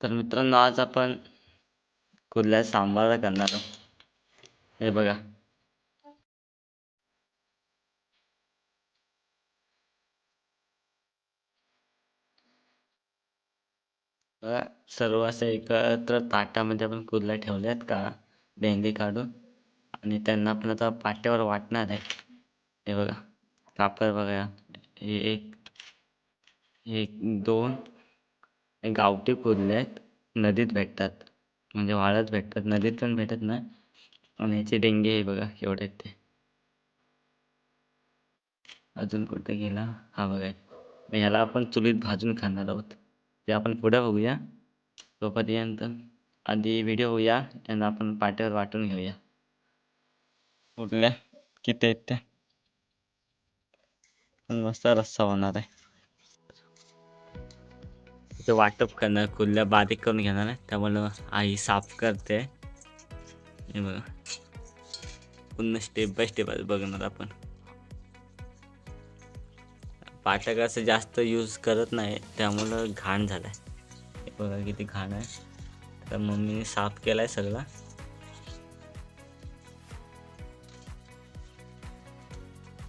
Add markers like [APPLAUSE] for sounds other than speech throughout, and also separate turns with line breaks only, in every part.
तर मित्रांनो आज आपण कुर्ल्या सांबार करणार आहोत. हे बघा. सर्व असं एकत्र ताटामध्ये आपण कुर्ल्या ठेवल्यात का? भेंडी काढून. आणि त्यांना आपण आता पाट्यावर वाटणार आहे. हे बघा कापड बघा. एक एक दोन गावठी कुर्ले आहेत नदीत भेटतात. म्हणजे वाळत भेटतात. नदीत पण भेटत नाही. आणि ह्याचे डेंगे हे बघा एवढे आहेत ते. अजून कुठे गेला? हा बघा. मग ह्याला आपण चुलीत भाजून खाणार आहोत. ते आपण पुढे बघूया. तोपर्यंत आधी व्हिडिओ होऊया आणि आपण पाट्यावर वाटून घेऊया. कुठल्या किती आहेत त्या? पण मस्त रस्सा होणार आहे. ते वाटप करणार कुल्ल्या बारीक करून घेणार आहे. त्यामुळं आई साफ करते. हे बघा. पुन्हा स्टेप बाय स्टेप बघणार आपण. पाटक असं जास्त यूज करत नाही त्यामुळं घाण झालाय. हे बघा किती घाण आहे. तर मम्मीने साफ केलाय सगळा.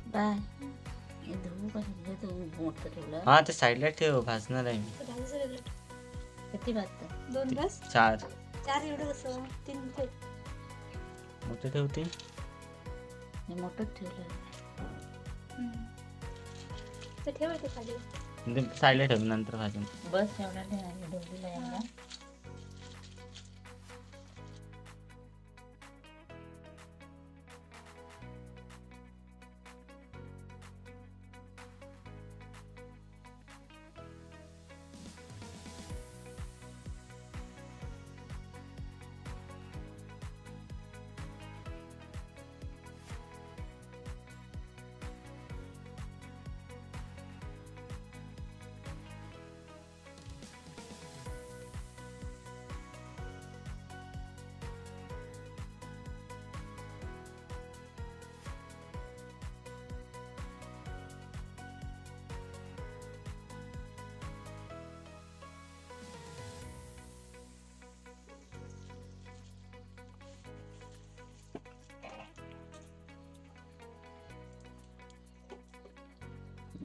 बाय हे धुवू का हे धुवू मोठं ठेवलं
हा ते साईडला ठेव भाजणार आहे मी.
किती भाजतं?
दोन बस?
चार.
चार एवढं कसं? तीन ते
मोठे ठेवते.
हे मोठंच ठेवलं
खाली.
साईडला ठेव नंतर भाजून.
बस एवढा ढोलीला एवढा.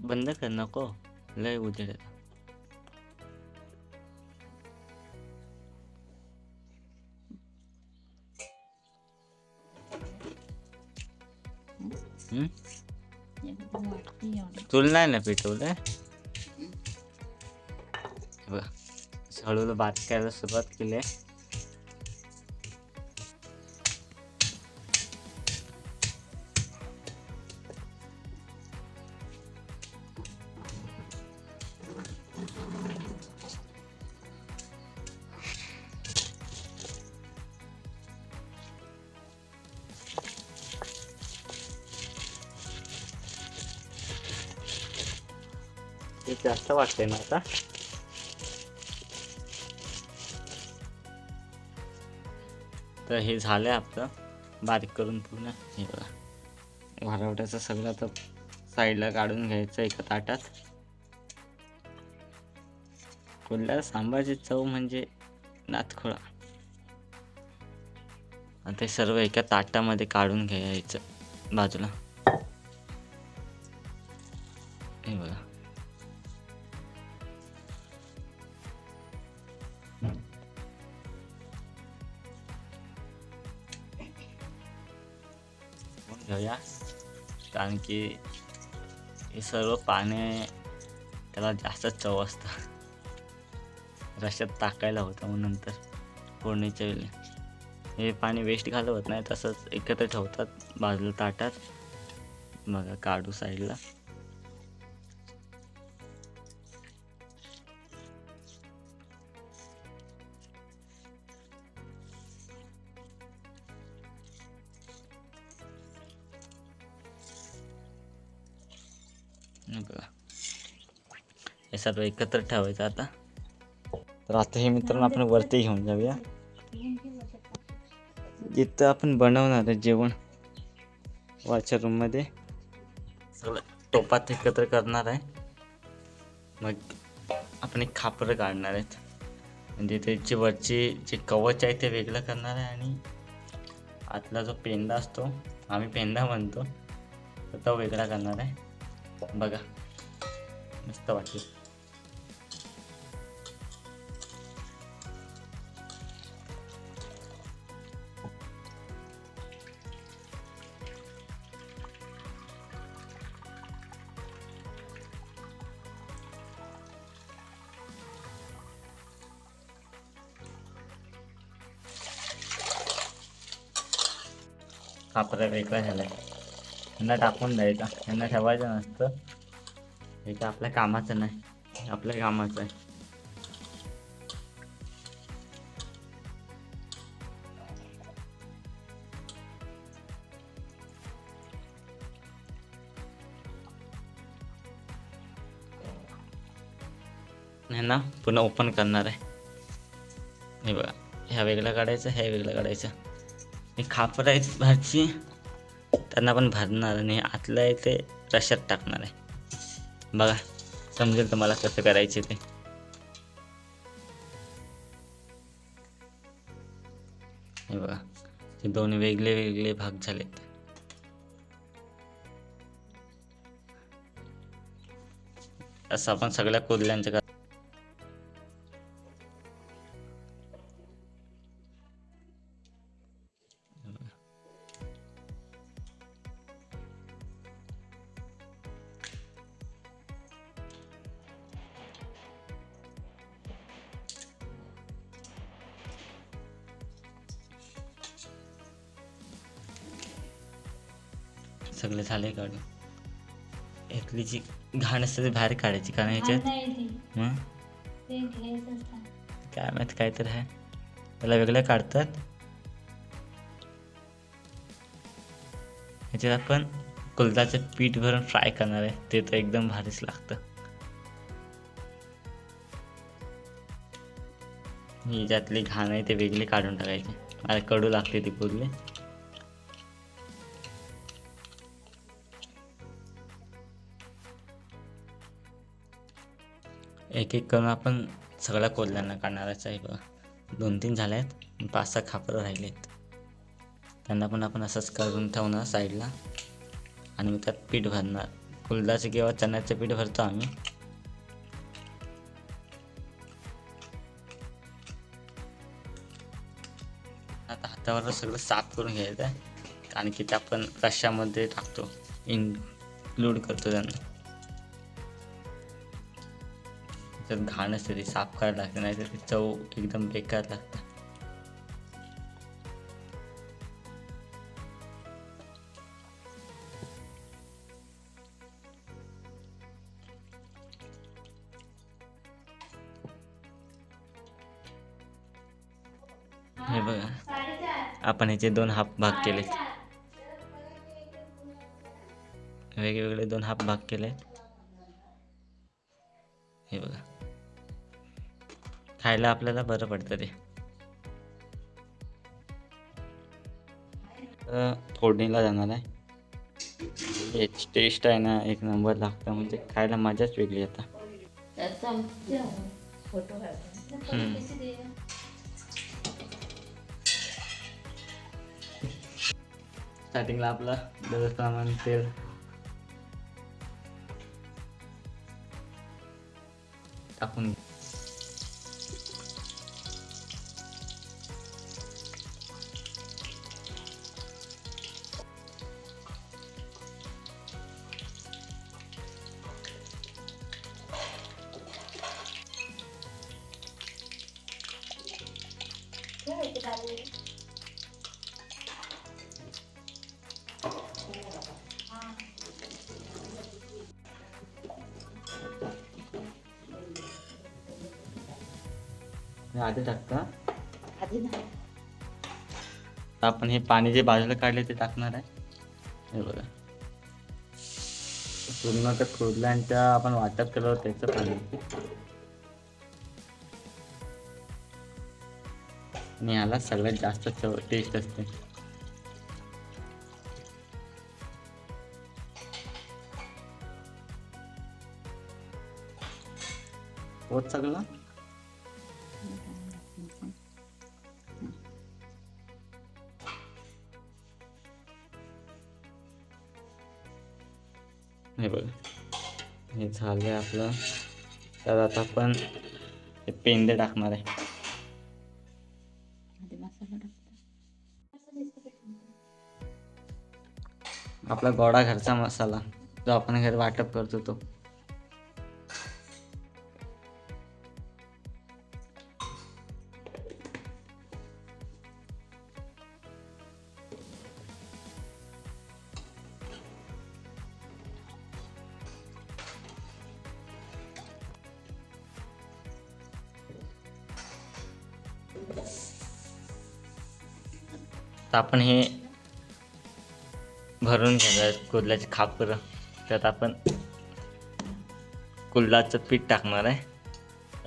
बंद कर नको लय उजेड तुला हम्म? नाही ना पेटवलं हळूहळू बात करायला सुरुवात केली आहे ते जास्त वाटतंय ना आता तर हे झालं आहे आपलं. बारीक करून पूर्ण. हे बघा. वारवट्याचं सगळं तर साईडला काढून घ्यायचं एका ताटात. कोल्ह्या सांबारची चव म्हणजे नातखोळा. आणि ते सर्व एका ताटामध्ये काढून घ्यायचं बाजूला. घेऊया कारण की हे सर्व पाणी त्याला जास्त चव असतं. रश्यात टाकायला होतं मग नंतर फोडणीच्या वेळी. हे पाणी वेस्ट घालवत नाही तसंच एकत्र ठेवतात बाजूला ताटात. बघा काढू साईडला हे सर्व एकत्र ठेवायचं आता. तर आता हे मित्रांनो आपण वरती घेऊन जाऊया. जिथं आपण बनवणार आहे जेवण. वरच्या रूममध्ये सगळं टोपात एकत्र करणार आहे. मग आपण एक खापरं काढणार आहेत. म्हणजे त्याची वरची जे कवच आहे ते वेगळं करणार आहे आणि आतला जो पेंडा असतो आम्ही पेंडा म्हणतो तो वेगळा करणार आहे. बघा. मस्त वाटेल. कापरा वेगळा झालाय. यांना टाकून द्यायचा. यांना ठेवायचं नसतं. हे तर आपल्या कामाचं नाही. आपल्या कामाचं आहे. ना पुन्हा ओपन करणार आहे. हे बघा. ह्या वेगळं काढायचं ह्या वेगळं काढायचं. हे खापर आहेत भाजी त्यांना पण भरणार आणि आतलं आहे ते रशात टाकणार आहे. बघा समजेल तुम्हाला कसं करायचे ते. हे बघा हे दोन वेगळे वेगळे भाग झालेत. असं आपण सगळ्या कुर्ल्यांचं सगळे झाले काढून यातली जी घाण असते ती बाहेर काढायची कारण ह्याच्यात
असतं.
काय माहीत काय तर आहे. त्याला वेगळं काढतात. ह्याच्यात आपण कुलदाचं पीठ भरून फ्राय करणार आहे. ते तर एकदम भारीच लागतं. ही ज्यातली घाण आहे ते वेगळी काढून टाकायची. मला कडू लागते ती कुर्ली एक एक करून आपण सगळ्या कोल्ह्यांना काढणारच आहे. बघा दोन तीन झाले आहेत पाच सहा खापरं राहिले आहेत त्यांना पण आपण असंच करून ठेवणार साईडला. आणि मग त्यात पीठ भरणार. कुलदाचं किंवा चण्याचं पीठ भरतो आम्ही. आता हातावर सगळं साफ करून घ्यायचं आहे. कारण की ते आपण रश्यामध्ये टाकतो. इन्क्लूड करतो त्यांना. त्यात घाण असते ती साफ करायला लागते नाही तर ती चव एकदम बेकार लागते. हे बघा आपण ह्याचे दोन हाफ भाग केलेत. वेगवेगळे दोन हाफ भाग केले खायला आपल्याला बरं पडतं ते. फोडणीला जाणार आहे. याची टेस्ट आहे ना एक नंबर लागतं म्हणजे खायला मजाच वेगळी आता. स्टार्टिंगला आपला दर प्रमाण तेल. टाकून घे. आधी टाकता.
आधी
आपण हे पाणी जे बाजूला काढले ते टाकणार आहे. हे बघा. पूर्ण त्या कुर्ल्यांच्या आपण वाटप केलं त्याचं पाणी. आणि ह्याला सगळ्यात जास्त चव टेस्ट असते. होत सगळं? हे बघा. हे झालं आपलं. तर आता आपण हे पेंदे टाकणार आहे. आपला गोडा घरचा मसाला जो आपण घरी वाटप करतो तो. तर आपण हे भरून घेणार कुर्ल्याची खापरं त्यात आपण कुल्ल्याचं पीठ टाकणार आहे.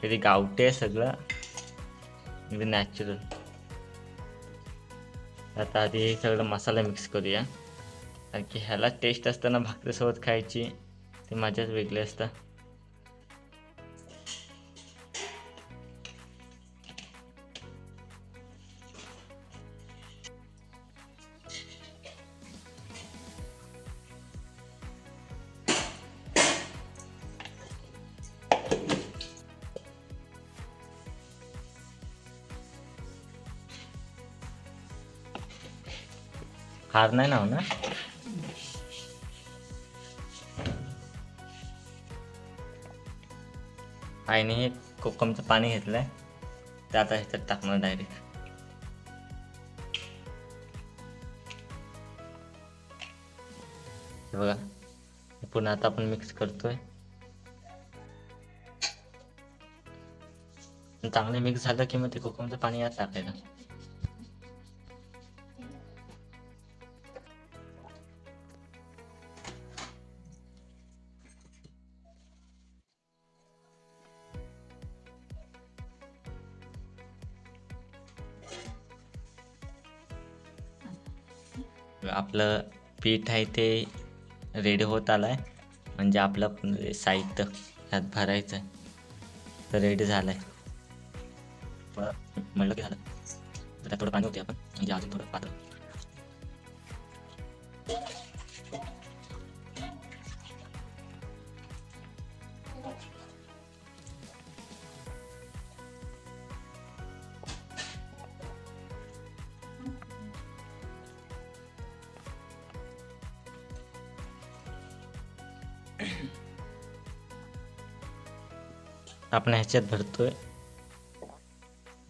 अगदी गावठी आहे सगळं. अगदी नॅचरल आता आधी हे सगळं मसाला मिक्स करूया. कारण की ह्याला टेस्ट असताना भाकरीसोबत खायची ते मजाच वेगळी असतं. हार नाही ना होणार? आईने हे कोकमचं पाणी घेतलंय. ते आता ह्याच्यात टाकणार डायरेक्ट बघा पुन्हा आता आपण मिक्स करतोय. चांगलं मिक्स झालं की मग ते कोकमचं पाणी यात टाकायचं आपलं पीठ आहे ते रेडी होत आलं आहे म्हणजे आपलं साहित्य ह्यात भरायचं आहे तर रेडी झालं आहे म्हणलं की झालं. तर थोडं पाणी होते आपण. म्हणजे अजून थोडं पातळ. आपण ह्याच्यात भरतोय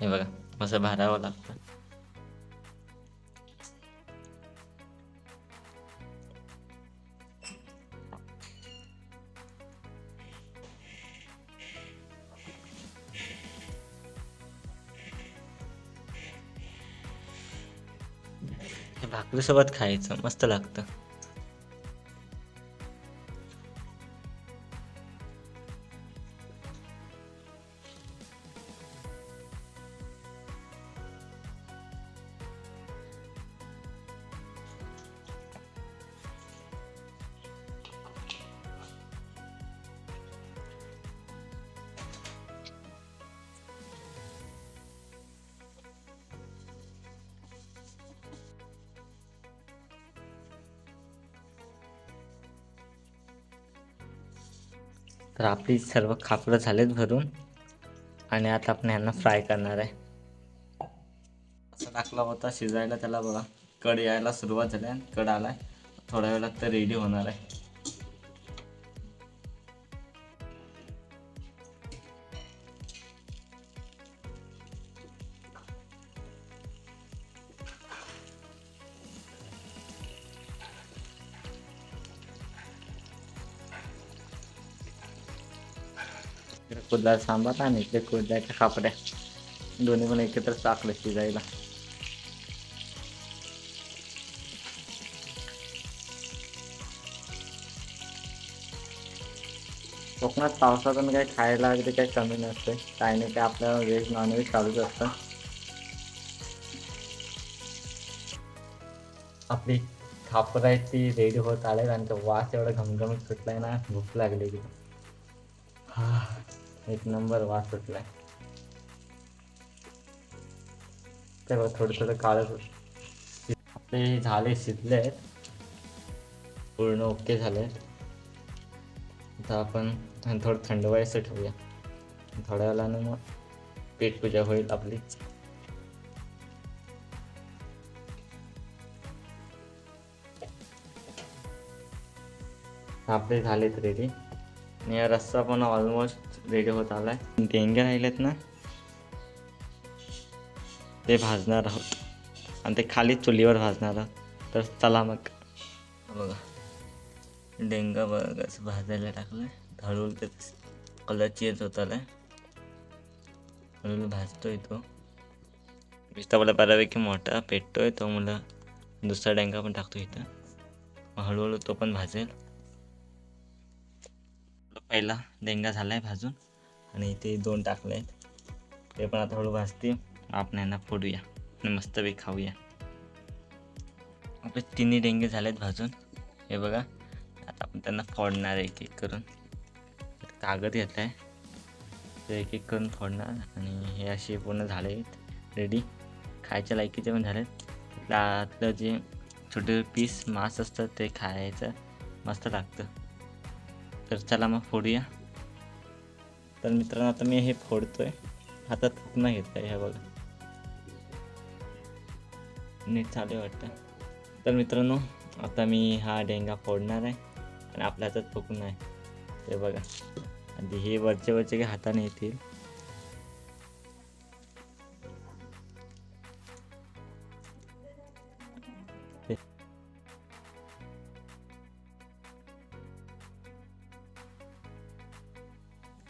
हे बघा असं भरावं लागतं. हे भाकरीसोबत खायचं मस्त लागतं. तर आपली सर्व खापरं झालेत भरून आणि आता आपण ह्यांना फ्राय करणार आहे. असं टाकला होता शिजायला त्याला बघा. कड यायला सुरुवात झाली आणि कड आहे थोड्या वेळात तर रेडी होणार आहे. कुर्ला सांबार आणि इकडे कुर्ल्याच्या खापड्या दोन्ही पण एकत्र टाकलं शिजायला. कोकणात पावसातून काही खायला अगदी काही कमी नसते काही नाही काय आपल्याला व्हेज नॉनव्हेज चालूच असतं. आपली खापर आहे ती रेडी होत आले आणि तो वास एवढा घमघमीत सुटलाय ना भूक लागली की. हा, एक नंबर वास सुटलाय ते बघ थोडं थोडं काळच आपले झाले शिजले आहेत पूर्ण ओके झाले. आता आपण थोडं थंड व्हायचं ठेवूया. थोड्या वेळानं मग पेटपूजा होईल आपली. आपले झालेत रेडी आणि हा रस्सा पण ऑलमोस्ट रेडी होत आला आहे देंगे राहिलेत ना? ते भाजणार आहोत. आणि ते खाली चुलीवर भाजणार आहोत. तर चला मग. बघा. डेंगा बघाच असं भाजायला टाकलं हळूहळू ते कलर चेंज होत आलाय. हळूहळू भाजतोय तो. मला बऱ्यापैकी मोठा पेटतोय. तो मला दुसरा डेंगा पण टाकतो इथं. हळूहळू तो पण भाजेल. पहिला डेंगा झाला आहे भाजून. आणि इथे दोन टाकले आहेत ते पण आता हळू भाजते आपण यांना फोडूया. आणि मस्तपैकी खाऊया. आपले तिन्ही डेंगे झाले आहेत भाजून. हे बघा. आता आपण त्यांना फोडणार एक एक करून. कागद घेतला आहे ते एक एक करून फोडणार. आणि हे असे पूर्ण झाले आहेत रेडी खायच्या लायकीचे पण आहेत त्यातलं आतलं जे छोटे पीस मांस असतं ते खायचं. मस्त लागतं. तर चला मग फोडूया. तर मित्रांनो आता मी हे फोडतोय. हातात पूर्ण घेत आहे हे बघा. नीट चालू आहे वाटतं. तर मित्रांनो आता मी हा डेंगा फोडणार आहे आणि आपल्या हातात फुकून आहे. ते बघा. आधी हे वरचे वरचे काही हाताने येतील.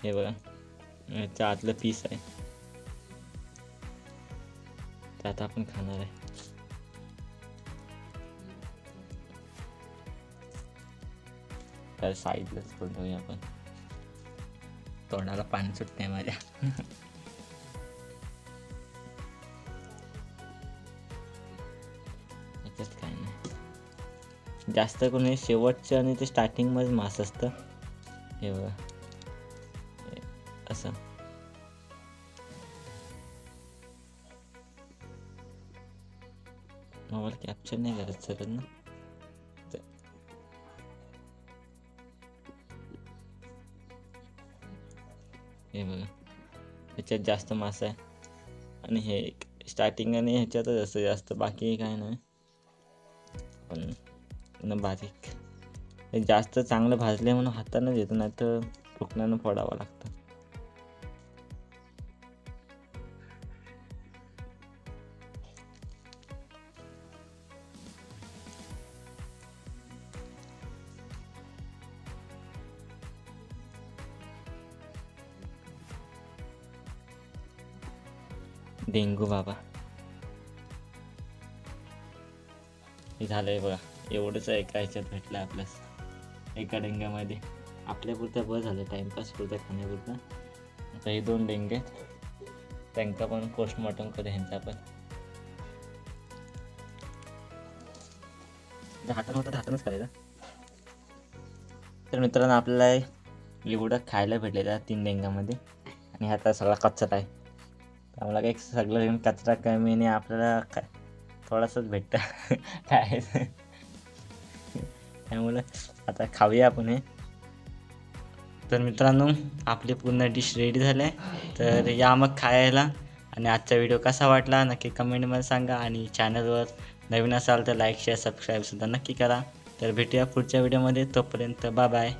हे बघा. याच्या आतलं पीस आहे. ते आता आपण खाणार आहे. तर साईडलाच बोलतोय आपण. तोंडाला पाणी सुटते माझ्या. याच्यात काय नाही. जास्त करून शेवटचं आणि ते स्टार्टिंगमध्ये मास असतं. हे बघा. मोबाईल कॅप्चर नाही करत सगळं ना हे बघा ह्याच्यात जास्त मासा आहे आणि हे स्टार्टिंग आणि ह्याच्यातच असतं जास्त बाकी काय नाही पण बारीक हे जास्त चांगलं भाजले म्हणून हातानं येतं नाही तर फुकण्यानं फोडावं लागतं डेंगू बाबा. हे झालंय बघा. एवढंच एका ह्याच्यात भेटलं आपल्यास एका डेंग्यामध्ये. आपल्यापुरतं बरं झालं. टाईमपास पुरतं खाण्यापुरतं आता हे दोन डेंगे आहेत. त्यांका पण पोस्टमॉर्टम करू ह्यांचा पण. हातानं होतं हातानंच करायचं. तर मित्रांनो आपल्याला एवढं खायला भेटलेलं तीन डेंगामध्ये आणि आता सगळा कच्चा आहे. आम्हाला काही सगळं घेऊन कचरा कमी आणि आपल्याला काय थोडासाच भेटतं. [LAUGHS] काय? त्यामुळं आता खाऊया आपण हे. तर मित्रांनो आपली पूर्ण डिश रेडी झाली. आहे तर या मग खायला. आणि आजचा व्हिडिओ कसा वाटला नक्की कमेंटमध्ये सांगा. आणि चॅनलवर नवीन असाल तर लाईक शेअर सबस्क्राईबसुद्धा नक्की करा. तर भेटूया पुढच्या व्हिडिओमध्ये तोपर्यंत बाय बाय